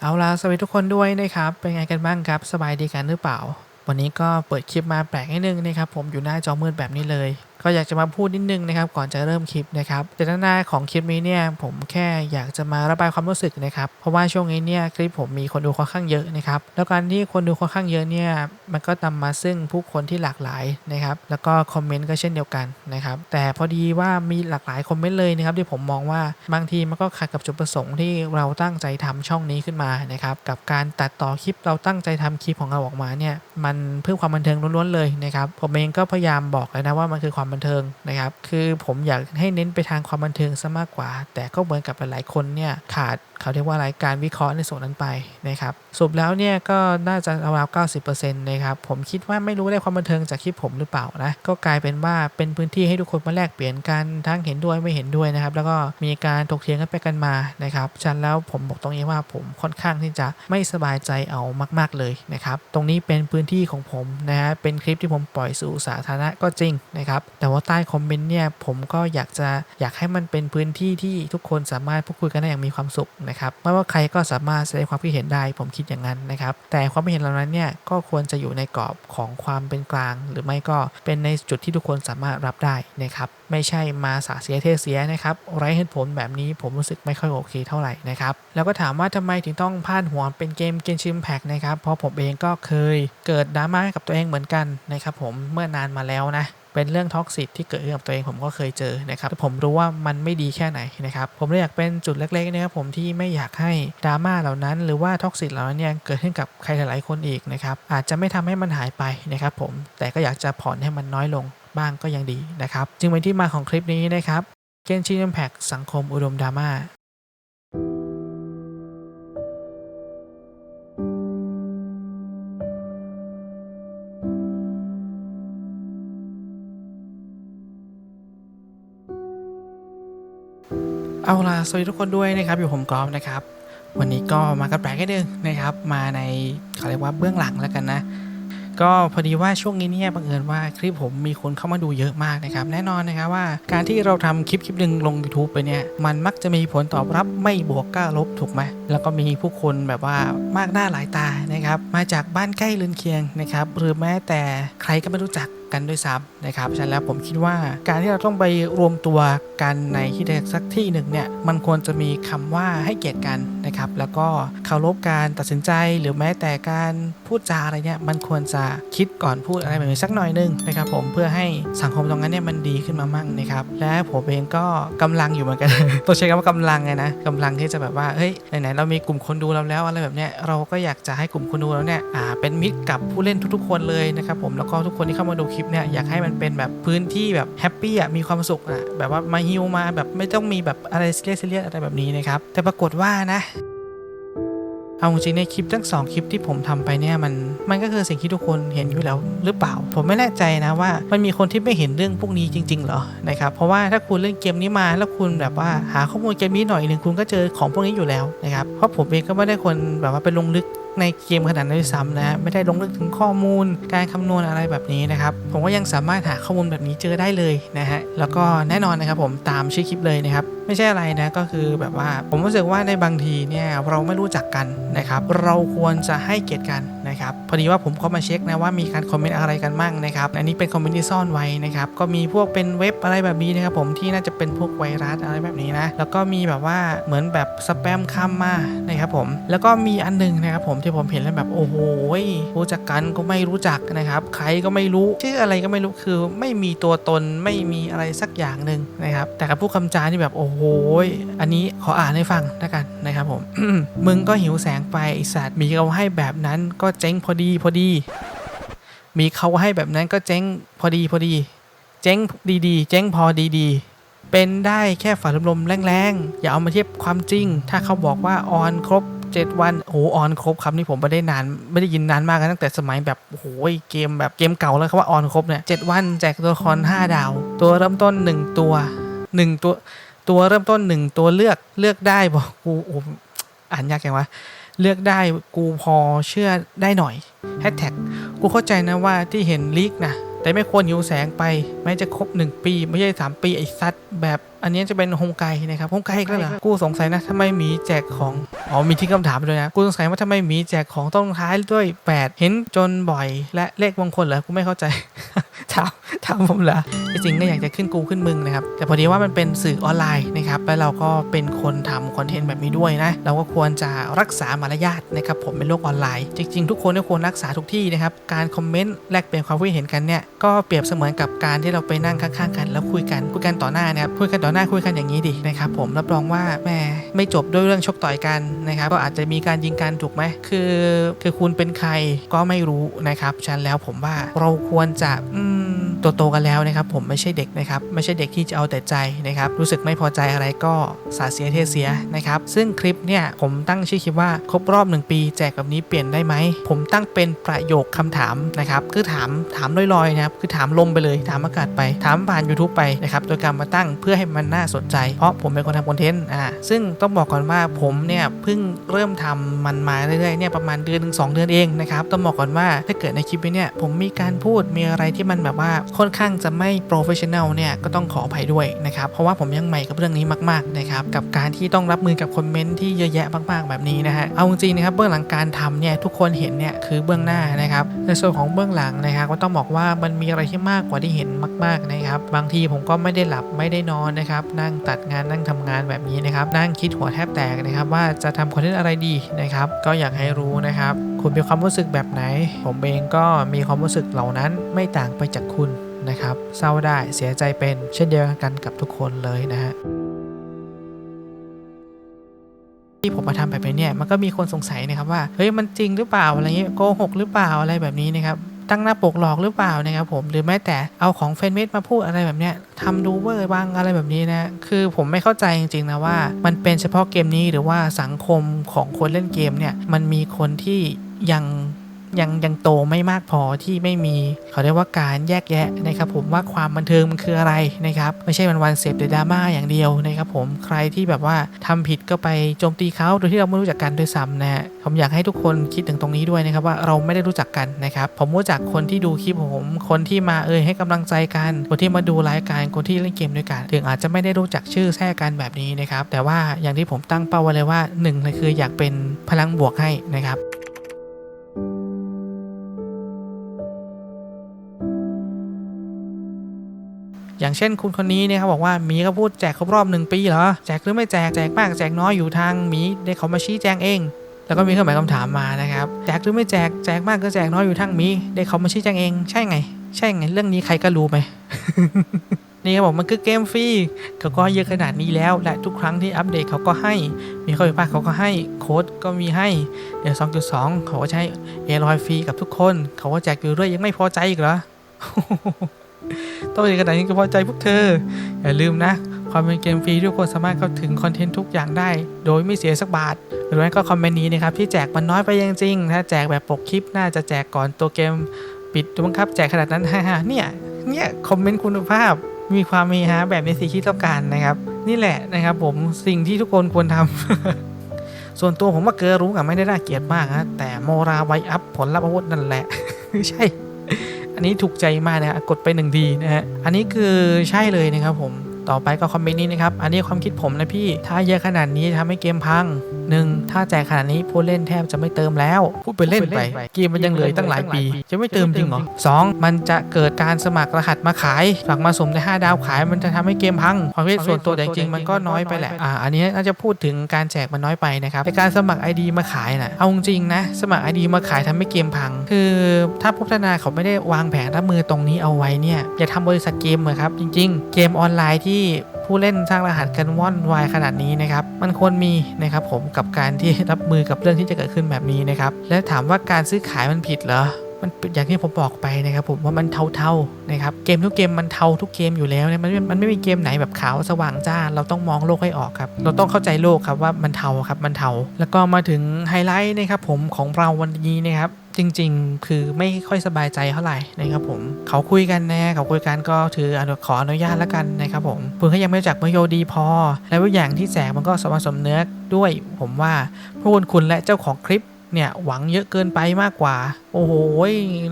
เอาล่ะสวัสดีทุกคนด้วยนะครับเป็นไงกันบ้างครับสบายดีกันหรือเปล่า วันนี้ก็เปิดคลิปมาแปลกนิดนึงนะครับผมอยู่หน้าจอมืดแบบนี้เลย ก็อยากจะมาพูดนิดนึงนะครับ ก่อนจะเริ่มคลิปนะครับแต่ด้านหน้าของคลิปนี้เนี่ยผมแค่อยากจะมาระบายความรู้สึกนะครับเพราะว่าช่วงนี้เนี่ยคลิปผมมีคนดูค่อนข้างเยอะนะครับแล้วการที่คนดูค่อนข้างเยอะเนี่ยมันก็นำมาซึ่งผู้คนที่หลากหลายนะครับแล้วก็คอมเมนต์ก็เช่นเดียวกันนะครับแต่พอดีว่ามีหลากหลายคอมเมนต์เลยนะครับที่ผมมองว่าบางทีมันก็ขัดกับจุดประสงค์ที่เราตั้งใจทำช่องนี้ขึ้นมานะครับกับการตัดต่อคลิปเราตั้งใจทำคลิปของเราออกมาเนี่ยมันเพื่อความบันเทิงล้วนๆเลยนะครับผมเองก็พยายามบอกเลยนะว่ามันคือความบันเทิงนะครับ คือผมอยากให้เน้นไปทางความบันเทิงซะมากกว่า แต่ก็เหมือนกับหลายๆคนเนี่ยขาด เขาเรียกว่าอะไรการวิเคราะห์ในส่วนนั้นไปนะครับสรุปแล้วเนี่ยก็น่าจะราวๆ90%นะครับผมคิดว่าไม่รู้ได้ความบันเทิงจากคลิปผมหรือเปล่านะก็กลายเป็นว่าเป็นพื้นที่ให้ทุกคนมาแลกเปลี่ยนกันทั้งเห็นด้วยไม่เห็นด้วยนะครับแล้วก็มีการถกเถียงกันไปกันมานะครับฉันแล้วผมบอกตรงนี้ว่าผมค่อนข้างที่จะไม่สบายใจเอามาก ๆเลยนะครับตรงนี้เป็นพื้นที่ของผมนะฮะเป็นคลิปที่ผมปล่อยสู่สาธารณะก็จริงนะครับแต่ว่าใต้คอมเมนต์เนี่ยผมก็อยากจะอยากให้มันเป็นพื้นที่ที่ทุกคนสามารถพูดคุยกันได้อย่างมีความสุขนะครับไม่ว่าใครก็สามารถแสดงความคิดเห็นได้ผมคิดอย่างนั้นนะครับ แต่ความคิดเห็นเหล่านั้นเนี่ยก็ควรจะอยู่ในกรอบของความเป็นกลาง หรือไม่ก็เป็นในจุดที่ทุกคนสามารถรับได้นะครับไม่ใช่มาสาเสียเทเสียนะครับไร้เหตุผลแบบนี้ผมรู้สึกไม่ค่อยโอเคเท่าไหร่นะครับแล้วก็ถามว่าทำไมถึงต้องพาดหัวเป็นเกมเกนชิมแพกนะครับเพราะผมเองก็เคยเกิดดราม่ากับตัวเองเหมือนกันนะครับผมเมื่อนานมาแล้วนะ เป็นเรื่องท็อกซิตที่เกิดขึ้นกับตัวเองผมก็เคยเจอนะครับผมรู้ว่ามันไม่ดีแค่ไหนนะครับผมเลยอยากเป็นจุดเล็กๆนะครับผมที่ไม่อยากให้ดราม่าเหล่านั้น หรือว่าท็อกซิตเหล่านั้นเนี่ยเกิดขึ้นกับใครหลายๆคนอีกนะครับอาจจะไม่ทำให้มันหายไปนะครับผมแต่ก็อยากจะผ่อนให้มันน้อยลงบ้างก็ยังดีนะครับจึงเป็นที่มาของคลิปนี้นะครับเกนชิน Impact สังคมอุดมดราม่า เอาล่ะสวัสดีทุกคนด้วยนะครับ อยู่ผมกอล์ฟนะครับ วันนี้ก็มากันแปลกนินึงนะครับ มาในเขาเรียกว่าเบื้องหลังแล้วกันนะ ก็พอดีว่าช่วงนี้เนี่ยบังเอิญว่าคลิปผมมีคนเข้ามาดูเยอะมากนะครับ แน่นอนนะครับว่าการที่เราทำคลิปคลิปหนึ่งลง YouTube ไปเนี่ย มันมักจะมีผลตอบรับไม่บวกก็ลบถูกไหมแล้วก็มีผู้คนแบบว่ามากหน้าหลายตานะครับ มาจากบ้านใกล้เรือนเคียงนะครับหรือแม้แต่ใครก็ไม่รู้จัก กันด้วยซ้ำนะครับฉะนั้นแล้วผมคิดว่าการที่เราต้องไปรวมตัวกันในที่ใดสักที่หนึ่งเนี่ยมันควรจะมีคำว่าให้เกียรติกันนะครับ แล้วก็ เคารพการตัดสินใจหรือแม้แต่การพูดจาอะไรเนี่ยมันควรจะคิดก่อนพูดอะไรแบบนี้สักหน่อยหนึงนะครับผมเพื่อให้สังคมตรงนั้นเนี่ยมันดีขึ้นมามั่งนะครับและผมเองก็กำลังอยู่เหมือนกันต้องใช้คำว่ากำลังไงนะกำลังที่จะแบบว่าเฮ้ยไหนๆเรามีกลุ่มคนดูเราแล้วอะไรแบบเนี้ยเราก็อยากจะให้กลุ่มคนดูเราเนี่ยอ่าเป็นมิตรกับผู้เล่นทุก ๆ คนเลยนะครับผมแล้วก็ทุกคนที่เข้ามาดูคลิปเนี่ยอยากให้มันเป็นแบบพื้นที่แบบแฮปปี้อะมีความสุขอะแบบว่ามาฮิวมาแบบไม่ต้องมีแบบอะไรเรียสซีเรียสอะไรแบบนี้นะครับแต่ปรากฏว่านะ เอาจริงในคลิปทั้งสองคลิปที่ผมทำไปเนี่ยมัน มันก็คือสิ่งที่ทุกคนเห็นอยู่แล้วหรือเปล่า ผมไม่แน่ใจนะว่า มันมีคนที่ไม่เห็นเรื่องพวกนี้จริง ๆ เหรอนะครับเพราะว่าถ้าคุณเล่นเกมนี้มาแล้วคุณแบบว่าหาข้อมูลเกมนี้หน่อยหนึ่งคุณก็เจอของพวกนี้อยู่แล้วนะครับเพราะผมเองก็ไม่ได้คนแบบว่าไปลงลึกในเกมขนาดนั้นด้วยซ้ำนะไม่ได้ลงลึกถึงข้อมูล การคำนวณอะไรแบบนี้นะครับ ผมก็ยังสามารถหาข้อมูลแบบนี้เจอได้เลยนะฮะ แล้วก็แน่นอนนะครับผมตามชื่อคลิปเลยนะครับ ไม่ใช่อะไรนะก็คือแบบว่าผมรู้สึกว่าในบางทีเนี่ยเราไม่รู้จักกันนะครับ เราควรจะให้เกียรติกัน นะครับพอดีว่าผมก็มาเช็คนะว่ามีการคอมเมนต์อะไรกันมั่งนะครับอันนี้เป็นคอมเมนต์ที่ซ่อนไว้นะครับก็มีพวกเป็นเว็บอะไรแบบนี้นะครับผมที่น่าจะเป็นพวกไวรัสอะไรแบบนี้นะแล้วก็มีแบบว่าเหมือนแบบสแปมคำมานะครับผมแล้วก็มีอันหนึงนะครับผมที่ผมเห็นแล้วแบบโอ้โหรู้จักกันก็ไม่รู้จักนะครับใครก็ไม่รู้ชื่ออะไรก็ไม่รู้คือไม่มีตัวตนไม่มีอะไรสักอย่างหนึ่งนะครับแต่กับผู้คำจาที่แบบโอ้โหอันนี้ขออ่านให้ฟังแล้วกันนะครับผมมึงก็หิวแสงไปไอสัตว์มีเขาให้แบบนั้นก็เจ๊งพอดีพอดี มีเขาให้แบบนั้นก็เจ๊งพอดีพอดี เจ๊งดีๆ เจ๊งพอดีๆ เป็นได้แค่ฝันลมๆแรงๆ อย่าเอามาเทียบความจริง ถ้าเขาบอกว่าออนครบ 7 วันโอ้ออนครบคำนี้ผมไม่ได้นาน ไม่ได้ยินนานมากนะตั้งแต่สมัยแบบโอ้โหเกมแบบเกมเก่าแล้วครับว่าออนครบเนี่ยเวันแจกตัวละคร5ดาว ตัวเริ่มต้น 1 ตัว 1 ตัวตัวเริ่มต้น 1 ตัวเลือกเลือกได้บอกกูอ่านยากจังวะ เลือกได้กูพอเชื่อได้หน่อยแฮชแท็กกูเข้าใจนะว่าที่เห็นลีกนะแต่ไม่ควรหิวแสงไปแม้จะครบ 1 ปี ไม่ใช่3ปีไอ้ซัดแบบอันนี้จะเป็นโฮงไกนะครับโฮงไกก็เหรอกูสงสัยนะทำไมหมีแจกของอ๋อมีที่คำถามด้วยนะกูสงสัยว่าทำไมหมีแจกของต้องท้ายด้วย 8 เห็นจนบ่อยและเลขมงคลเหรอกูไม่เข้าใจ ถามผมเหรอจริงก็อยากจะขึ้นกูขึ้นมึงนะครับ แต่พอดีว่ามันเป็นสื่อออนไลน์นะครับแล้วเราก็เป็นคนทำคอนเทนต์แบบนี้ด้วยนะ เราก็ควรจะรักษามารยาทนะครับผมเป็นโลกออนไลน์ จริง ๆ ทุกคนก็ควรรักษาทุกที่นะครับ การคอมเมนต์แลกเปลี่ยนความคิดเห็นกันเนี่ยก็เปรียบเสมือนกับการที่เราไปนั่งข้างๆกัน แล้วคุยกันคุยกันต่อหน้านะครับคุยกันต่อหน้าคุยกันอย่างนี้ดินะครับผมรับรองว่าแม่ไม่จบด้วยเรื่องชกต่อยกันนะครับก็อาจจะมีการยิงกันถูกไหมคือคือคุณเป็นใครก็ไม่รู้นะครับฉะนันแล้วผมว่าเราควรจะอืม โตๆกันแล้วนะครับ ผมไม่ใช่เด็กนะครับ ไม่ใช่เด็กที่จะเอาแต่ใจนะครับ รู้สึกไม่พอใจอะไรก็สาเสียเทเสียนะครับ ซึ่งคลิปเนี่ยผมตั้งชื่อคลิปว่าครบรอบ 1 ปีแจกแบบนี้เปลี่ยนได้ไหม ผมตั้งเป็นประโยคคำถามนะครับ คือถามถามลอยๆนะครับ คือถามลมไปเลย ถามอากาศไป ถามผ่าน YouTube ไปนะครับ โดยการมาตั้งเพื่อให้มันน่าสนใจ เพราะผมเป็นคนทำคอนเทนต์ อ่า ซึ่งต้องบอกก่อนว่าผมเนี่ยเพิ่งเริ่มทำมันมาเรื่อยๆเนี่ยประมาณเดือนถึงสองเดือนเองนะครับ ต้องบอกก่อนว่าถ้าเกิดในคลิปนี้เนี่ยผมมีการพูดมีอะไรที่มันแบบว่าค่อนข้างจะไม่โปรเฟชชั่นแนลเนี่ยก็ต้องขออภัยด้วยนะครับเพราะว่าผมยังใหม่กับเรื่องนี้มากๆนะครับกับการที่ต้องรับมือกับคอมเมนต์ที่เยอะแยะมากๆแบบนี้นะฮะเอาจริงๆนะครับเบื้องหลังการทำเนี่ยทุกคนเห็นเนี่ยคือเบื้องหน้านะครับในส่วนของเบื้องหลังนะครับก็ต้องบอกว่ามันมีอะไรที่มากกว่าที่เห็นมาก ๆนะครับ บางทีผมก็ไม่ได้หลับไม่ได้นอนนะครับนั่งตัดงานนั่งทำงานแบบนี้นะครับนั่งคิดหัวแทบแตกนะครับว่าจะทำคอนเทนต์อะไรดีนะครับก็อยากให้รู้นะครับ คุณมีความรู้สึกแบบไหน ผมเองก็มีความรู้สึกเหล่านั้นไม่ต่างไปจากคุณนะครับ เศร้าได้เสียใจเป็น เช่นเดียวกันกับทุกคนเลยนะฮะที่ผมมาทำแบบนี้เนี่ยมันก็มีคนสงสัยนะครับว่าเฮ้ยมันจริงหรือเปล่าอะไรเงี้ยโกหกหรือเปล่าอะไรแบบนี้นะครับตั้งหน้าปกหลอกหรือเปล่านะครับผมหรือแม้แต่เอาของแฟนเมดมาพูดอะไรแบบเนี้ยทำดูเวอร์บ้างอะไรแบบนี้นะคือผมไม่เข้าใจจริงๆนะว่า มันเป็นเฉพาะเกมนี้หรือว่าสังคมของคนเล่นเกมเนี่ยมันมีคนที่ ยังยังยังโตไม่มากพอที่ไม่มีเขาเรียกว่าการแยกแยะนะครับผมว่าความบันเทิงมันคืออะไรนะครับไม่ใช่วันวันเสพแต่ดราม่าอย่างเดียวนะครับผมใครที่แบบว่าทำผิดก็ไปโจมตีเขาโดยที่เราไม่รู้จักกันด้วยซ้ำนะฮะผมอยากให้ทุกคนคิดถึงตรงนี้ด้วยนะครับว่าเราไม่ได้รู้จักกันนะครับผมรู้จักคนที่ดูคลิปผมคนที่มาเอ่ยให้กำลังใจกันคนที่มาดูรายการคนที่เล่นเกมด้วยกันถึงอาจจะไม่ได้รู้จักชื่อแท้กันแบบนี้นะครับแต่ว่าอย่างที่ผมตั้งเป้าไว้เลยว่าหนึ่งเลยคืออยากเป็นพลังบวกให้นะครับ อย่างเช่นคุณคนนี้เนี่ยเขาบอกว่าหมีก็พูดแจกครบรอบหนึ่งปีเหรอแจกหรือไม่แจกแจกมากแจกน้อยอยู่ทางหมีได้เขามาชี้แจงเอง แล้วก็มีเครื่องหมายคำถามมานะครับแจกหรือไม่แจกแจกมากก็แจกน้อยอยู่ทางหมีได้เขามาชี้แจงเอง ใช่ไง ใช่ไง เรื่องนี้ใครก็รู้ไหมนี่เขาบอกมันคือเกมฟรีเขาก็เยอะขนาดนี้แล้ว และทุกครั้งที่อัปเดตเขาก็ให้ มีข้อผิดพลาดเขาก็ให้โค้ดก็มีให้เดี๋ยว2.2 เขาก็ใช้เอรอยฟรีกับทุกคน เขาก็แจกอยู่เรื่อยยังไม่พอใจอีกเหรอ ต้องเป็นขนาดนี้ก็พอใจพวกเธอ อย่าลืมนะ ความเป็นเกมฟรีทุกคนสามารถเข้าถึงคอนเทนต์ทุกอย่างได้ โดยไม่เสียสักบาท หรือไม่ก็คอมเมนต์นี้นะครับที่แจกมันน้อยไปจริงๆถ้าแจกแบบปกคลิปน่าจะแจกก่อนตัวเกมปิดตัวบังคับแจกขนาดนั้นฮ่าเนี่ยเนี่ยคอมเมนต์คุณภาพมีความมีฮาแบบในสิ่งที่ต้องการนะครับ นี่แหละนะครับผมสิ่งที่ทุกคนควรทำส่วนตัวผมว่าเกอรู้กับไม่ได้น่าเกลียดมากนะแต่โมราไวอัพผลลัพธ์อาวุธนั่นแหละ ใช่ อันนี้ถูกใจมากนะฮะกดไปหนึ่งทีนะฮะอันนี้คือใช่เลยนะครับผมต่อไปก็คอมเมนต์นี้นะครับ อันนี้ความคิดผมนะพี่ ถ้าเยอะขนาดนี้ทำให้เกมพัง หนึ่งถ้าแจกขนาดนี้ผู้เล่นแทบจะไม่เติมแล้ว พูดไปเล่นไปเกมมันยังเหลืออกตั้งหลายปี จะไม่เติมจริงเหรอสองมันจะเกิดการสมัครรหัสมาขายฝากมาสมใน5ดาวขายมันจะทำให้เกมพังความคิดส่วนตัวแต่จริงๆมันก็น้อยไปแหละอ่าอันนี้น่าจะพูดถึงการแจกมันน้อยไปนะครับในการสมัคร ID มาขายนะเอาจริงๆนะ สมัคร ID มาขายทำให้เกมพัง คือถ้าผู้พัฒนาเขาไม่ได้วางแผนรับมือตรงนี้เอาไว้เนี่ยอย่าทำบริษัทเกมเลยครับจริง ๆ เกมออนไลน์ที่ ผู้เล่นสร้างรหัสกันว่อนวายขนาดนี้นะครับมันควรมีนะครับผมกับการที่รับมือกับเรื่องที่จะเกิดขึ้นแบบนี้นะครับและถามว่าการซื้อขายมันผิดเหรอ มันอย่างที่ผมบอกไปนะครับ ผมว่ามันเทาๆนะครับเกมทุกเกมมันเทาทุกเกมอยู่แล้วเนี่ยมันไม่มันไม่มีเกมไหนแบบขาวสว่างจ้า เราต้องมองโลกให้ออกครับ เราต้องเข้าใจโลกครับว่ามันเทาครับมันเทา แล้วก็มาถึงไฮไลท์นะครับผมของเราวันนี้นะครับจริงๆ คือไม่ค่อยสบายใจเท่าไหร่นะครับผม เขาคุยกันนะเขาคุยกันก็ถืออนุขออนุญาตแล้วกันนะครับผมเพื่อเขายังไม่รู้จักมโยดีพอ และว่าอย่างที่แจกมันก็สมสมเนื้อด้วย ผมว่าพวกคุณและเจ้าของคลิป เนี่ยหวังเยอะเกินไปมากกว่า โอ้โห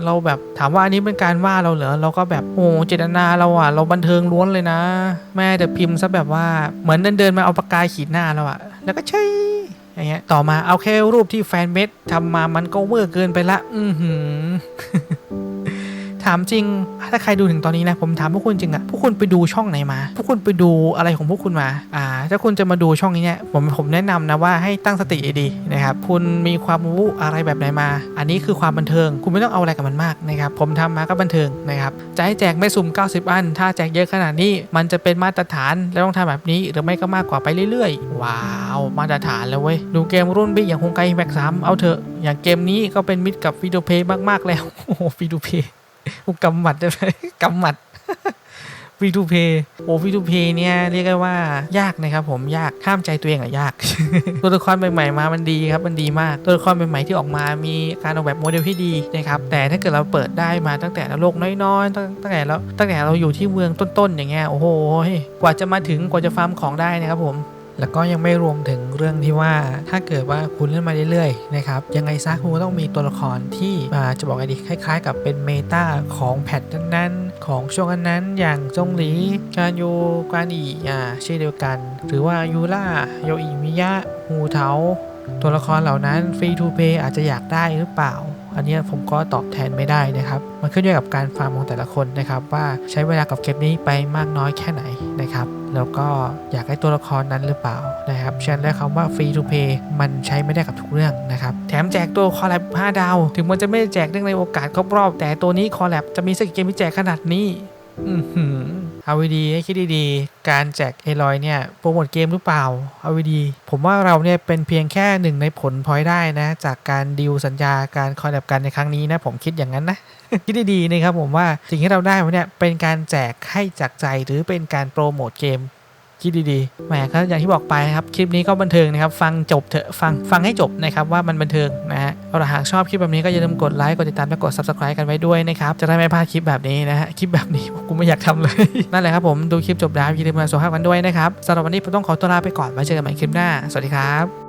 เราแบบถามว่าอันนี้เป็นการว่าเราเหรอเราก็แบบโอ้เจตนาเราอะเราบันเทิงล้วนเลยนะ แม่แต่พิมพ์ซะแบบว่าเหมือนเดินเดินมาเอาปากกาขีดหน้าเราอะแล้วก็ใช่อย่างเงี้ยต่อมาเอาแค่รูปที่แฟนเมดทำมามันก็เวอร์เกินไปละ อือหือ ถามจริง ถ้าใครดูถึงตอนนี้นะ ผมถามพวกคุณจริงอะพวกคุณไปดูช่องไหนมา พวกคุณไปดูอะไรของพวกคุณมา อ่า ถ้าคุณจะมาดูช่องนี้เนี่ยผมผมแนะนำนะว่าให้ตั้งสติดีนะครับ คุณมีความรู้อะไรแบบไหนมา อันนี้คือความบันเทิง คุณไม่ต้องเอาอะไรกับมันมากนะครับ ผมทำมาก็บันเทิงนะครับ จะให้แจกไม่สุ่ม 90 อัน ถ้าแจกเยอะขนาดนี้ มันจะเป็นมาตรฐาน แล้วต้องทำแบบนี้ หรือไม่ก็มากกว่าไปเรื่อยๆ ว้าว มาตรฐานแล้วเว้ย ดูเกมรุ่นบิ๊กอย่างฮงไกแม็กสามเอาเถอะ อย่างเกมนี้ก็เป็นมิตรกับวิดีโอเพย์มากๆแล้ว โอ้โหวิดีโอเพย์ กูกำหมัดได้ไหมกำหมัดวีทูเพย์โอ้วีทูเพย์เนี่ยเรียกได้ว่ายากนะครับผมยากห้ามใจตัวเองอะยาก ตัวละครใหม่ๆมามันดีครับมันดีมาก ตัวละครใหม่ๆที่ออกมามีการออกแบบโมเดลที่ดีนะครับแต่ถ้าเกิดเราเปิดได้มาตั้งแต่ราโลกน้อยๆตั้งตั้งแต่เราตั้งแต่เราอยู่ที่เมืองต้นๆอย่างเงี้ยโอ้โหกว่าจะมาถึงกว่าจะฟาร์มของได้นะครับผม แล้วก็ยังไม่รวมถึงเรื่องที่ว่าถ้าเกิดว่าคุณเล่นมาเรื่อยๆนะครับยังไงซะคุณต้องมีตัวละครที่จะบอกไงดีคล้าย ๆ กับเป็นเมตาของแพทนั้นๆ ของช่วงนั้นๆอย่างจงหลีการโยการอีอ่าเช่นเดียวกัน หรือว่ายูล่าโยอิมิยะฮูเทาตัวละครเหล่านั้นฟรีทูเพย์อาจจะอยากได้หรือเปล่า อันเนี้ยผมก็ตอบแทนไม่ได้นะครับ มันขึ้นอยู่กับการฟาร์มของแต่ละคนนะครับ ว่าใช้เวลากับเกมนี้ไปมากน้อยแค่ไหนนะครับ แล้วก็อยากให้ตัวละครนั้นหรือเปล่านะครับฉะนันแล้วคำว่าฟรีทูเพย์มันใช้ไม่ได้กับทุกเรื่องนะครับ แถมแจกตัวคอลแลบ5ดาว ถึงมันจะไม่แจกเรื่องในโอกาสครบรอบ แต่ตัวนี้คอลแลบจะมีสกิลเกมที่แจกขนาดนี้ อื เอาดีให้คิดดีๆ การแจกเอลอยเนี่ยโปรโมทเกมหรือเปล่า เอาดีผมว่าเราเนี่ยเป็นเพียงแค่หนึ่งในผลพลอยได้นะ จากการดีลสัญญาการคอลแลบกันในครั้งนี้นะผมคิดอย่างนั้นนะ คิดดีๆนะครับผมว่าสิ่งที่เราได้เนี่ยเป็นการแจกให้จากใจหรือเป็นการโปรโมทเกม คิดดีๆแหมก็อย่างที่บอกไปครับ คลิปนี้ก็บันเทิงนะครับ ฟังจบเถอะฟังฟังให้จบนะครับว่ามันบันเทิงนะฮะเอาละหากชอบคลิปแบบนี้ก็อย่าลืมกดไลค์กดติดตามและกด subscribe กันไว้ด้วยนะครับ จะได้ไม่พลาดคลิปแบบนี้นะฮะคลิปแบบนี้กูไม่อยากทำเลย นั่นแหละครับผมดูคลิปจบแล้วอย่าลืมมาสุขภาพกันด้วยนะครับสำหรับวันนี้ผมต้องขอตัวลาไปก่อนไว้เจอกันใหม่คลิปหน้าสวัสดีครับ